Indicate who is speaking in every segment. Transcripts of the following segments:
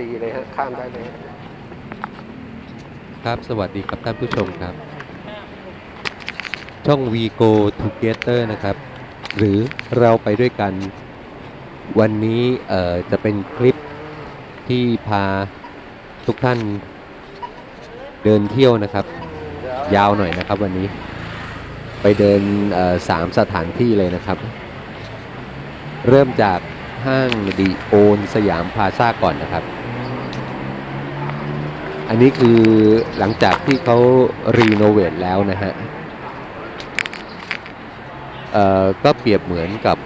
Speaker 1: ดีเลยฮะข้ามได้เลย
Speaker 2: ครับสวัสดีครับท่านผู้ชมครับ ช่อง We Go Together นะครับ หรือเราไปด้วยกันวันนี้เอ่อจะเป็นคลิปที่พาทุกท่านเดินเที่ยวนะครับ ยาวหน่อยนะครับวันนี้ ไปเดินสามสถานที่เลยนะครับ เริ่มจากห้างดีโอนสยามพาซ่าก่อนนะครับ อันนี้คือหลังจากที่เขารีโนเวทแล้วนะฮะเอ่อก็เปรียบเหมือนกับ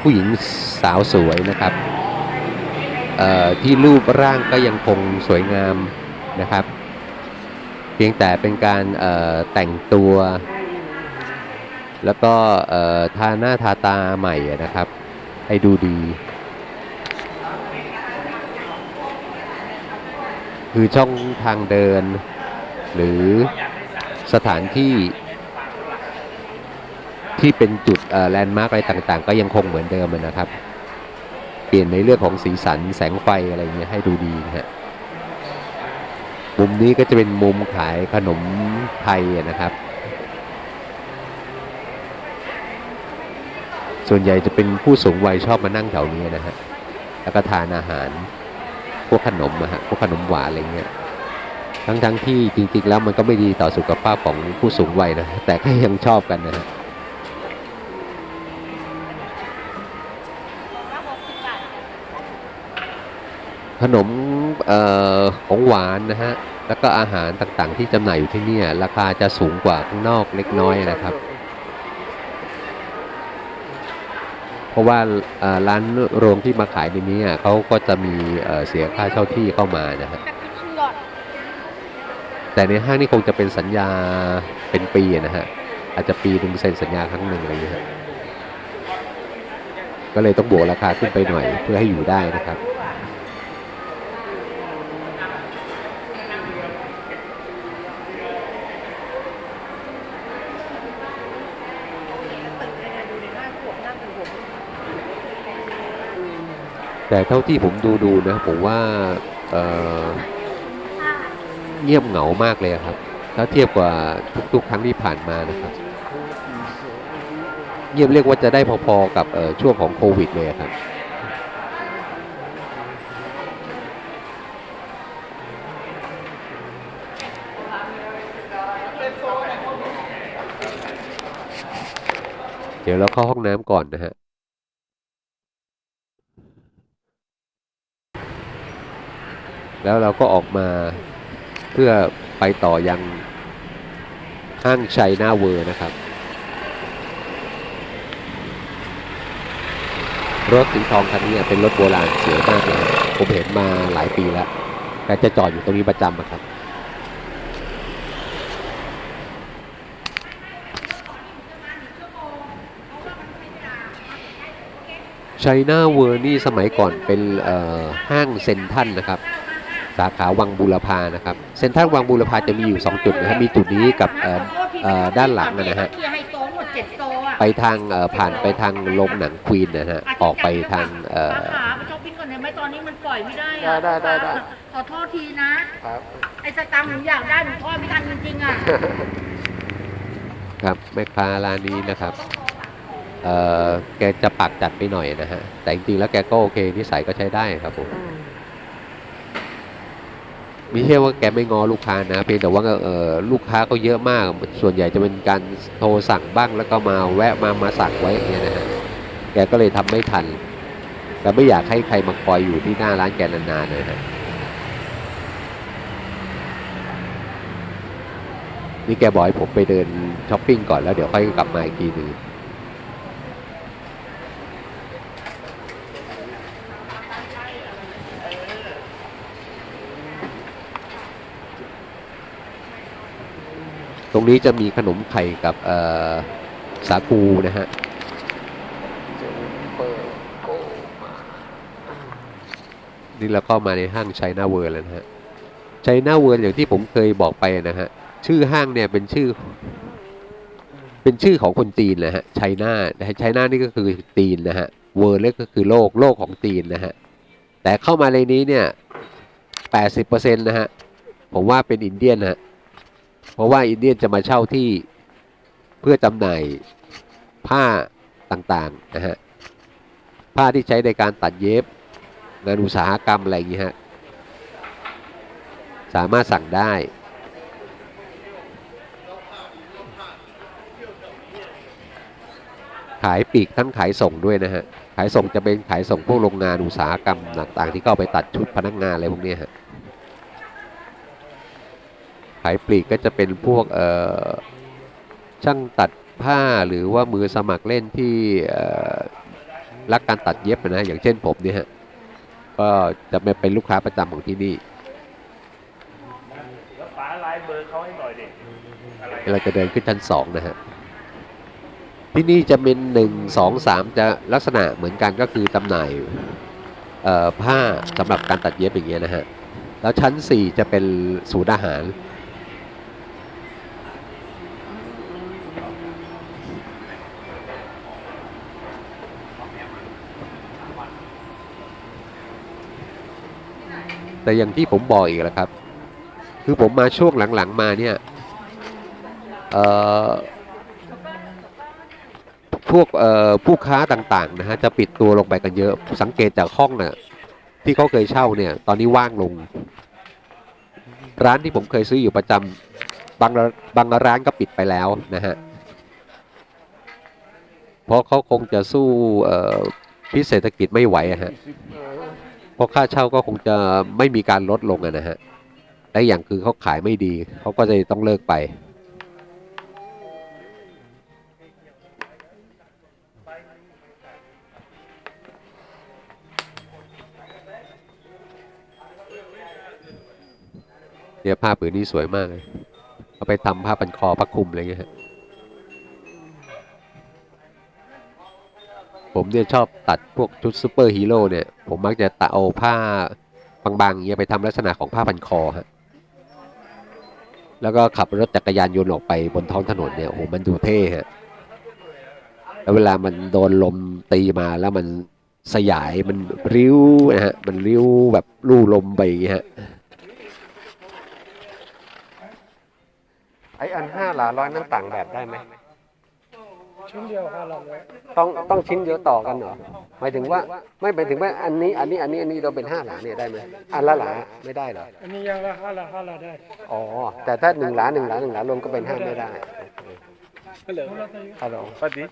Speaker 2: ผู้หญิงสาวสวยนะครับเอ่อที่รูปร่างก็ยังคงสวยงามนะครับ เพียงแต่เป็นการแต่งตัว แล้วก็ทาหน้าทาตาใหม่นะครับ ให้ดูดี คือช่องทางเดิน หรือสถานที่ ที่เป็นจุดแลนด์มาร์กอะไรต่างๆ ก็ยังคงเหมือนเดิมอะนะครับ เปลี่ยนในเรื่องของสีสันแสงไฟอะไรเงี้ยให้ดูดีนะฮะมุมนี้ก็จะเป็นมุมขายขนมไทยนะครับ ส่วนใหญ่จะเป็นผู้สูงวัยชอบมานั่งแถวนี้นะฮะแล้วก็ทานอาหาร พวกขนมอะฮะพวกขนมหวานอะไรเงี้ยทั้งๆที่จริง ๆ แล้วมันก็ไม่ดีต่อสุขภาพของผู้สูงวัยนะแต่ก็ยังชอบกันนะฮะขนมเอ่อของหวานนะฮะ แล้วก็อาหารต่างๆ ที่จำหน่ายอยู่ที่นี่ราคาจะสูงกว่าข้างนอกเล็กน้อยนะครับ เพ ราะว่าร้านโรงที่มาขายในนี้เขาก็จะมีเสียค่าเช่าที่เข้ามานะฮะแต่ในห้างนี่คงจะเป็นสัญญาเป็นปีนะฮะอาจจะปีหนึ่งเซ็นสัญญาครั้งหนึ่งอะไรอย่างเงี้ยก็เลยต้องบวกราคาขึ้นไปหน่อยเพื่อให้อยู่ได้นะครับ แต่เท่าที่ผมดูดูนะผมว่าเเงียบเหงามากเลยครับ ถ้าเทียบกว่าทุกๆ ครั้งที่ผ่านมานะครับ เงียบเรียกว่าจะได้พอๆกับช่วงของโควิดเลยครับเดี๋ยวเราเข้าห้องน้ำก่อนนะฮะ แล้วเราก็ออกมาเพื่อไปต่อยังห้างชัยนาเวอร์นะครับ รถสีทองคันนี้เป็นรถโบราณสวยมากเลยผมเห็นมาหลายปีแล้วแต่จะจอดอยู่ตรงนี้ประจำอะครับชัยนาเวอร์นี่สมัยก่อนเป็นห้างเซ็นทรัลนะครับ สาขาวังบูรพานะครับเซ็นทรัลวังบูรพาจะมีอยู่ 2 จุดนะครับมีจุดนี้กับเอ่อเอ่อด้านหลังนะฮะ
Speaker 3: เคลียร์ไฮโซหมดเจ็ดโซอะ
Speaker 2: ไปทางเอ่อผ่านไปทางโรงหนังควีนนะฮะออกไปทางเอ่อ
Speaker 3: ขาไปช้อปปิ้งก่อนได้ไหมตอนนี้มันปล่อยไม่ได้
Speaker 1: ได้
Speaker 3: อะ
Speaker 1: ได้ได้ได้
Speaker 3: ขอโทษทีนะ
Speaker 1: ครับ
Speaker 3: ไอ้สตังค์หนูอยากได้หนูทอดไม่ทันจริงๆอะ
Speaker 2: ครับแม่ค้าร้านนี้นะครับเอ่อแกจะปากจัดไปหน่อยนะฮะแต่จริงๆแล้วแกก็โอเคนิสัยก็ใช้ได้ครับผม ไม่ใช่ว่าแกไม่งอลูกค้านะ เพียงแต่ว่าเออลูกค้าก็เยอะมาก ส่วนใหญ่จะเป็นการโทรสั่งบ้างแล้วก็มาแวะมามาสั่งไว้อย่างเงี้ยนะฮะแกก็เลยทำไม่ทันแต่ไม่อยากให้ใครมาคอยอยู่ที่หน้าร้านแกนานๆเลยฮะนี่แกบอกให้ผมไปเดินช้อปปิ้งก่อนแล้วเดี๋ยวค่อยกลับมาอีกทีหนึง ตรงนี้จะมีขนมไข่กับสาคูนะฮะนี่เราก็มาในห้างไชน่าเวิร์แล้วนะฮะไชน่าเวิร์อย่างที่ผมเคยบอกไปนะฮะ ชื่อห้างเนี่ยเป็นชื่อ เป็นชื่อของคนจีนนะฮะไชน่าไชน่านี่ก็คือจีนนะฮะเวิร์ก็คือโลกโลกของจีนนะฮะ แต่เข้ามาในนี้เนี่ย80%นตนะฮะ ผมว่าเป็นอินเดียนนะฮะ เพราะว่าอินเดียนจะมาเช่าที่เพื่อจำหน่ายผ้าต่างๆนะฮะผ้าที่ใช้ในการตัดเย็บงานอุตสาหกรรมอะไรอย่างนี้ฮะสามารถสั่งได้ ขายปีกทั้งขายส่งด้วยนะฮะขายส่งจะเป็นขายส่งพวกโรงงานอุตสาหกรรมต่างๆที่เข้าไปตัดชุดพนักงานอะไรพวกเนี้ยฮะ ขายปลีกก็จะเป็นพวกเอ่อช่างตัดผ้าหรือว่ามือสมัครเล่นที่เอ่อรักการตัดเย็บนะอย่างเช่นผมเนี่ยฮะก็จะไม่เป็นลูกค้าประจำของที่นี่
Speaker 4: แล้วป๋าไลน์เบอร์เขาให้หน่อยดิอะไร
Speaker 2: เราจะเดินขึ้นชั้นสองนะฮะที่นี่จะเป็นหนึ่งสองสามจะลักษณะเหมือนกันก็คือจำหน่ายเอ่อผ้าสำหรับการตัดเย็บอย่างเงี้ยนะฮะแล้วชั้นสี่จะเป็นศูนย์อาหาร แต่อย่างที่ผมบอกอีกแล้วครับ คือผมมาช่วงหลังๆมาเนี่ยเอ่อพวกผู้ค้าต่างๆนะฮะจะปิดตัวลงไปกันเยอะ สังเกตจากห้องน่ะที่เขาเคยเช่าเนี่ย ตอนนี้ว่างลง ร้านที่ผมเคยซื้ออยู่ประจำบางบางร้านก็ปิดไปแล้วนะฮะเพราะเขาคงจะสู้พิเศรษฐกิจไม่ไหวะฮะ เพราะค่าเช่าก็คงจะไม่มีการลดลงนะฮะและอย่างคือเขาขายไม่ดีเขาก็จะต้องเลิกไป เนี่ยผ้าผืนนี้สวยมากเลย เอาไปทำผ้าพันคอผ้าคลุมอะไรเงี้ยฮะ ผมเนี่ยชอบตัดพวกชุดซูเปอร์ฮีโร่เนี่ย ผมมักจะตัดเอาผ้าบางๆอย่างเงี้ยไปทำลักษณะของผ้าพันคอฮะแล้วก็ขับรถจักรยานยนต์ออกไปบนท้องถนนเนี่ยโอ้โหมันดูเท่ฮะแล้วเวลามันโดนลมตีมาแล้วมันสยายมันริ้วนะฮะมันริ้วแบบลู่ลมไปอย่างเงี้ยฮะ
Speaker 1: ไออันห้าหลาร้อยนั้นต่างแบบได้ไหม
Speaker 4: ชิ้นเดียวห้าร้อย
Speaker 1: ต้องต้องชิ้นเยอะต่อกันเหรอหมายถึงว่าไม่หมายถึงว่าอันนี้อันนี้อันนี้อันนี้เราเป็นห้าหลาเนี่ยได้ไหมอันละหลาไม่ได้เหรอ
Speaker 4: อันนี้ยังละห้าละห้าละได้
Speaker 1: อ๋อแต่ถ้าหนึ่งหลาหนึ่งหลาหนึ่งหลารวมก็เป็นห้าไม่ได้
Speaker 4: ฮัลโหล
Speaker 1: ฮัลโหล
Speaker 4: สวัสดี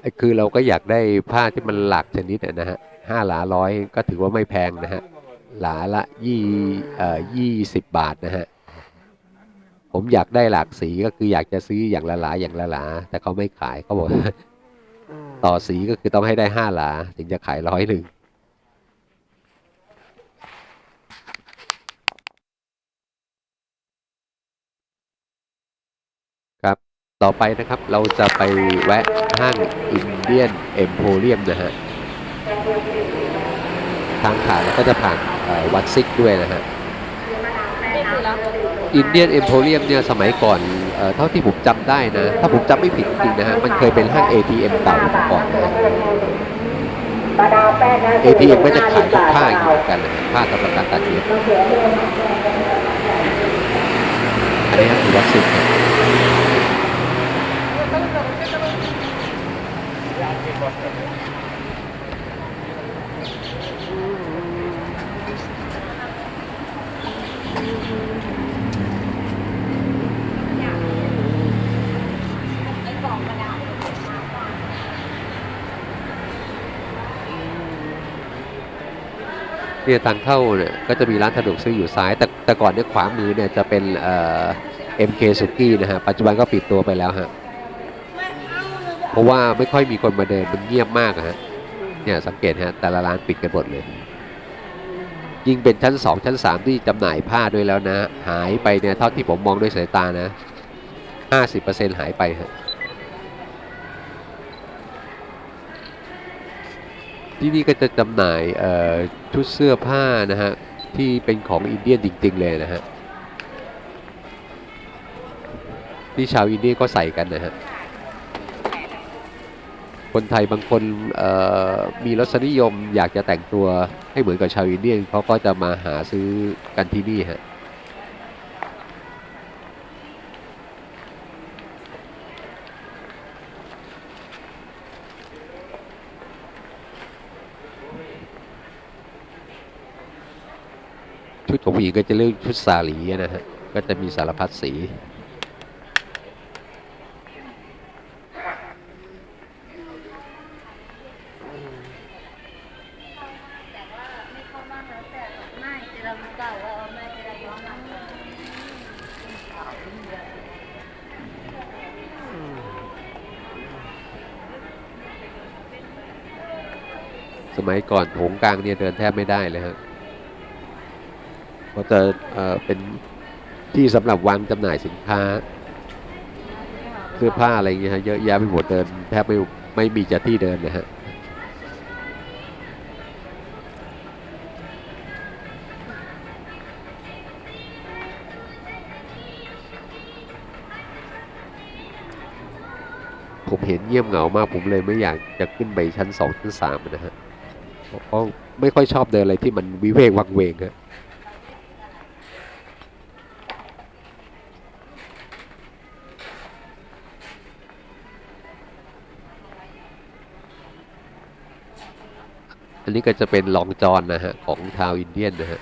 Speaker 2: ไอ้คือเราก็อยากได้ผ้าที่มันหลากชนิดอะนะฮะห้าหลาร้อยก็ถือว่าไม่แพงนะฮะหลาละยี่เอ่อยี่สิบบาทนะฮะ ผมอยากได้หลากสีก็คืออยากจะซื้ออย่างละหลาอย่างละหลา แต่เขาไม่ขายเขาบอกต่อสีก็คือต้องให้ได้ห้าหลา ถึงจะขายร้อยหนึ่งครับต่อไปนะครับเราจะไปแวะห้างอินเดียนเอ็มโพเรียมนะฮะทางผ่านก็จะผ่านเอ่อวัดซิกด้วยนะฮะ อินเดียนเอ็มโพเรียมเนี่ยสมัยก่อนเออเท่าที่ผมจำได้นะ ถ้าผมจำไม่ผิดจริงนะฮะ มันเคยเป็นห้าง ATM เก่ามาก่อนนะฮะ ATM ก็จะขายพวกผ้าอย่างนี้เหมือนกันนะฮะผ้าสำหรับการตัดเย็บอันนี้คือวัดซิกครับ เนี่ยทางเข้าเนี่ยก็จะมีร้านสะดวกซื้ออยู่ซ้าย แต่แต่ก่อนเนี่ยขวามือเนี่ยจะเป็นเอ่อ MK สุกี้นะฮะปัจจุบันก็ปิดตัวไปแล้วฮะเพราะว่าไม่ค่อยมีคนมาเดินมันเงียบมากฮะเนี่ยสังเกตฮะแต่ละร้านปิดกันหมดเลย ยิ่งเป็นชั้น 2 ชั้น 3 ที่จำหน่ายผ้าด้วยแล้วนะ หายไปเนี่ยเท่าที่ผมมองด้วยสายตานะ 50%หายไปฮะ ที่นี่ก็จะจำหน่ายชุดเสื้อผ้านะฮะ ที่เป็นของอินเดียนจริง ๆ เลยนะฮะที่ชาวอินเดียก็ใส่กันนะฮะ คนไทยบางคนมีรสนิยมอยากจะแต่งตัวให้เหมือนกับชาวอินเดียเขาก็จะมาหาซื้อกันที่นี่ฮะ ชุดของ ผู้หญิงก็จะเรียกชุดสาลีนะฮะ ก็จะมีสารพัดสีสมัยก่อนโถงกลางเนี่ยเดินแทบไม่ได้เลยฮะ เพราะจะเอ่อเป็นที่สำหรับวางจำหน่ายสินค้า เสื้อผ้าอะไรเงี้ยฮะเยอะแยะไปหมดเดินแทบไม่ไม่มีจะที่เดินนะฮะผมเห็นเงียบเหงามาก ผมเลยไม่อยากจะขึ้นไปชั้นสองชั้นสามนะฮะเพราะไม่ค่อยชอบเดินอะไรที่มันวิเวกวังเวงฮะ อันนี้ก็จะเป็นลองจอนนะฮะ ของชาวอินเดียนนะฮะ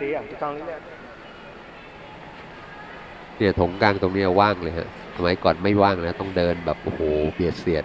Speaker 4: ตีอะพี่ต้องนี่เนี่ย
Speaker 2: เนี่ยถงกลางตรงเนี้ยว่างเลยฮะสมัยก่อนไม่ว่างนะ ต้องเดินแบบ โอ้โหเบียดเสียด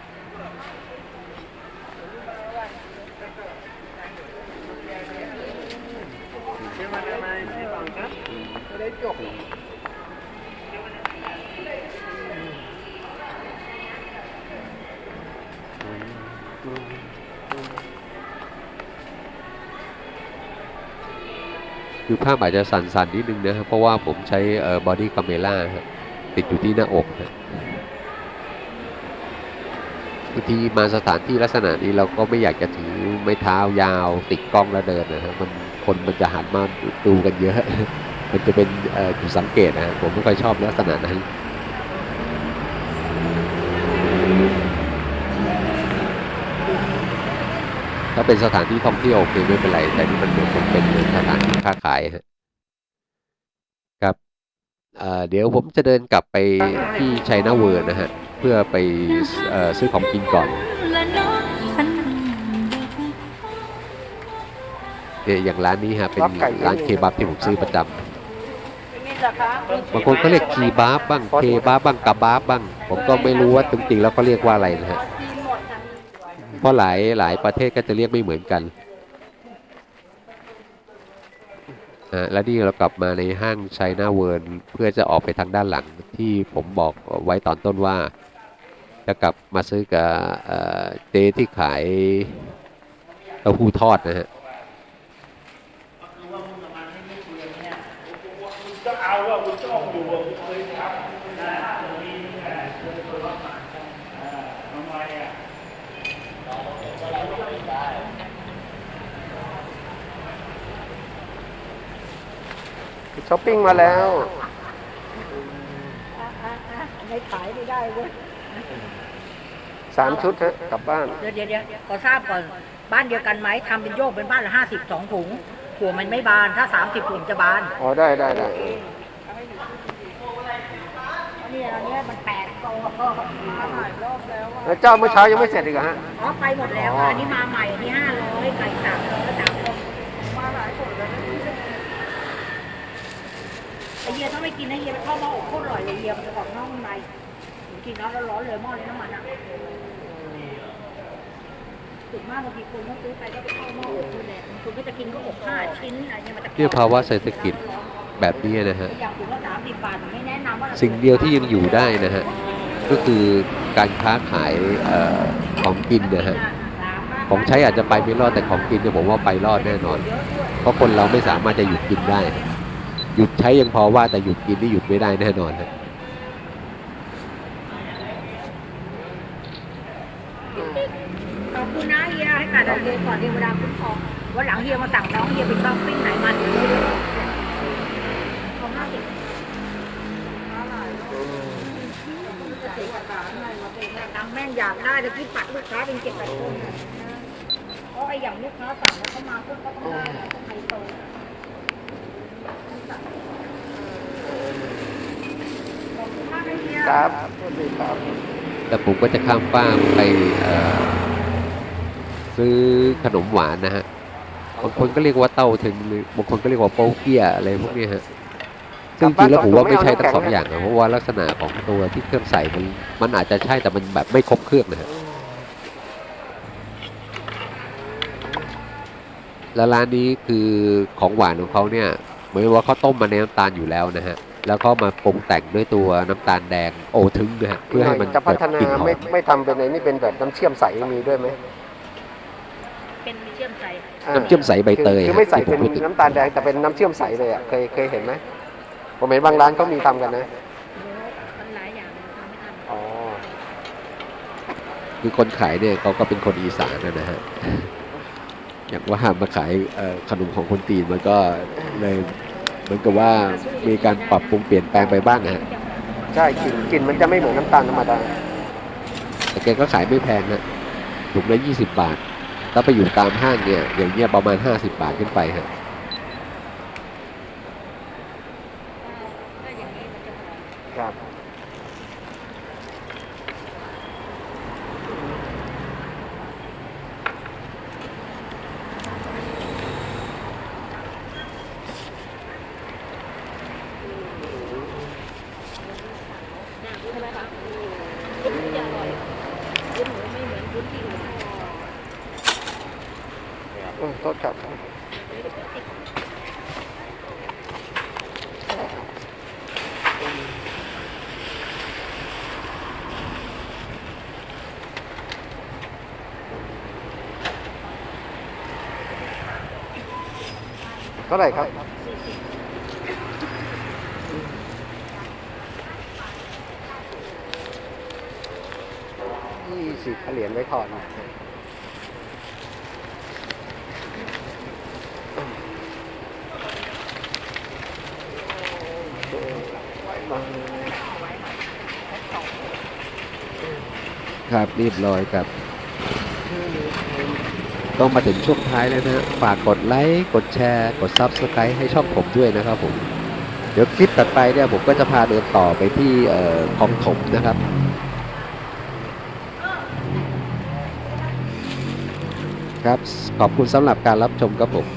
Speaker 2: คือภาพอาจจะสั่นๆนิดนึงนะครับเพราะว่าผมใช้เอ่อบอดี้คาเมล่าติดอยู่ที่หน้าอกนะบางทีมาสถานที่ลักษณะนี้เราก็ไม่อยากจะถือไม้เท้ายาวติดกล้องแล้วเดินนะฮะมันคนมันจะหันมาดูกันเยอะ มันจะเป็นจุดสังเกตนะผมไม่ค่อยชอบลักษณะนั้น ถ้าเป็นสถานที่ท่องเที่ยวโอเคไม่เป็นไร แต่นี่มันเหมือนเป็นเหมือนสถานที่ค้าขายครับเดี๋ยวผมจะเดินกลับไปที่ชัยนาเวิร์นะฮะ เพื่อไปซื้อของกินก่อนเนี่ยอย่างร้านนี้ฮะ เป็นร้านเคบับที่ผมซื้อประจำบางคนก็เรียกคีบับบ้างเคบับบ้างกะบับบ้าง ผมก็ไม่รู้ว่าจริงๆแล้วเขาเรียกว่าอะไรนะฮะ เพราะหลายหลายประเทศก็จะเรียกไม่เหมือนกันอ่าแล้วนี่เรากลับมาในห้างไชน่าเวิร์เพื่อจะออกไปทางด้านหลังที่ผมบอกไว้ตอนต้นว่า จะกลับมาซื้อกับเอ่อเจ๊ที่ขายเต้าหู้ทอดนะฮะ
Speaker 4: ก็เอาว่าคุณจ้องอยู่ว่าคุณเคยทำ
Speaker 1: ช้อปปิ้งมาแล้ว
Speaker 3: ไม่ขายไม่ได้เว้ย
Speaker 1: สามชุดฮะกลับบ้าน
Speaker 3: เดี๋ยวเดี๋ยวเดี๋ยวขอทราบก่อน บ้านเดียวกันไหมทำเป็นโยกเป็นบ้านละห้าสิบสองถุงหัวมันไม่บานถ้าสามสิบถุงจะบาน
Speaker 1: อ๋อได้ได้ได้
Speaker 3: นี่อันนี้มันแปดโตก็ถ่ายรอบแล้ว
Speaker 1: แล้วเจ้าเมื่อเช้ายังไม่เสร็จอีกเหรอฮะ
Speaker 3: อ๋อไปหมดแล้ว
Speaker 1: อ๋ออั
Speaker 3: อันนี้มาใหม่อันนี้ห้าร้อยไก่สามร้อยสามร้อยมาหลายคนแล้วไอ เฮียถ้าไม่กินนะเฮียไปเข้าหม้ออบโคตรอร่อยเลยเฮียมันจะกรอบนอกนุ่มในหนูกินแล้วร้อนๆเลยหม้อเลยน้ำมันอะถึงมากบางทีคนก็ซื้อไปก็ไปเข้าหม้ออบด้วยแหละบางคนก็จะกินก็อบห้าชิ้นอะไรเงี้ยมันจะ
Speaker 2: เนี่ยภาวะเศรษฐกิจแบบนี้นะฮะ
Speaker 3: อย่างถุงละสามสิบบาทไม่แนะนำว่า
Speaker 2: สิ่งเดียวที่ยังอยู่ได้นะฮะ ก็คือการค้าขายเออของกินนะฮะ ของใช้อาจจะไปไม่รอดแต่ของกินเนี่ยผมว่าไปรอดแน่นอน เพราะคนเราไม่สามารถจะหยุดกินได้ หยุดใช้ยังพอว่าแต่หยุดกินนี่หยุดไม่ได้แน่นอนฮะ
Speaker 3: ขอบคุณนะเฮียให้การเรียนก่อนเทวดาคุ้มครองวันหลังเฮียมาสั่งน้องเฮียไปช้อปปิ้งไหนมาเดี๋ยวเลยของห้าสิบตังแม่งอยากได้แต่ที่ปัดลูกค้าเป็นเจ็ดแปดคนเพราะไอ้อย่างลูกค้าสั่งแล้วเขามาปุ๊บก็ต้องได้นะต้องไฮโซขอบคุณมากนะเฮีย
Speaker 1: ครับสวัสดีครับ
Speaker 2: แล้วผมก็จะข้ามฟากไปเอ่อซื้อขนมหวานนะฮะ บางคนก็เรียกว่าเต้าถึงหรือบางคนก็เรียกว่าโป๊เกี้ยอะไรพวกเนี้ยฮะ ซึ่งจริงๆแล้วผมว่าไม่ใช่ทั้งสองอย่างนะเพราะว่าลักษณะของตัวที่เครื่องใส่มันมันอาจจะใช่แต่มันแบบไม่ครบเครื่องนะฮะแล้วร้านนี้คือของหวานของเขาเนี่ย เหมือนว่าเขาต้มมาในน้ำตาลอยู่แล้วนะฮะ แล้วก็มาปรุงแต่งด้วยตัวน้ำตาลแดงโอทึงนะฮะเพื่อให้มัน
Speaker 1: จะพัฒนา
Speaker 2: แบบกลิ่นหอ
Speaker 1: ไม่
Speaker 2: ม
Speaker 1: ไม่ทำเป็นไอ้นี่เป็นแบบน้ำเชื่อมใสมีด้วยไหม
Speaker 3: เป็นเชื่อมใจ
Speaker 1: อ่า
Speaker 2: น้ำเชื่อมใสใบเตย
Speaker 1: คือคือไม่ใส่
Speaker 2: ที่ผ
Speaker 1: เป็น
Speaker 2: พูดถึง
Speaker 1: น้ำตาลแดงแต่เป็นน้ำเชื่อมใสเลยอะเคยเคยเห็นไหมผมเห็นบางร้านเขามีทำกันนะ
Speaker 3: มันหลายอย่างทำไม่ทัน
Speaker 1: อ๋อ
Speaker 2: คือคนขายเนี่ยเขาก็เป็นคนอีสานนะนะฮะอย่างว่ามาขายเอ่อขนมของคนจีนมันก็เลย เหมือนกับว่ามีการปรับปรุงเปลี่ยนแปลงไปบ้างนะฮะ
Speaker 1: ใช่กลิ่นกลิ่นมันจะไม่เหมือนน้ำตาลธรรมดา
Speaker 2: แต่แกก็ขายไม่แพงนะถุงละยี่สิบบาท ถ้าไปอยู่ตามห้างเนี่ยอย่างเงี้ยประมาณห้าสิบบาทขึ้นไปฮะ
Speaker 3: ถ้าอย่างนี้มันจะหอม
Speaker 1: ครับ
Speaker 3: ใช่ไหมคะวุ้นจะอร่อยวุ้นหมูไม่เหมือนวุ้นที่อื่น
Speaker 1: เออโทษครับเท่าไหร่ครับ ยี่สิบเหรียญไว้ทอน
Speaker 2: ครับเรียบร้อยครับ ต้องมาถึงช่วงท้ายแล้วนะฝากกดไลค์กดแชร์ กด Subscribe ให้ช่องผมด้วยนะครับผมเดี๋ยวคลิปตัดไปเนี่ยผมก็จะพาเดินต่อไปที่เอ่อคลองถมนะครับครับขอบคุณสำหรับการรับชมครับผ
Speaker 1: ม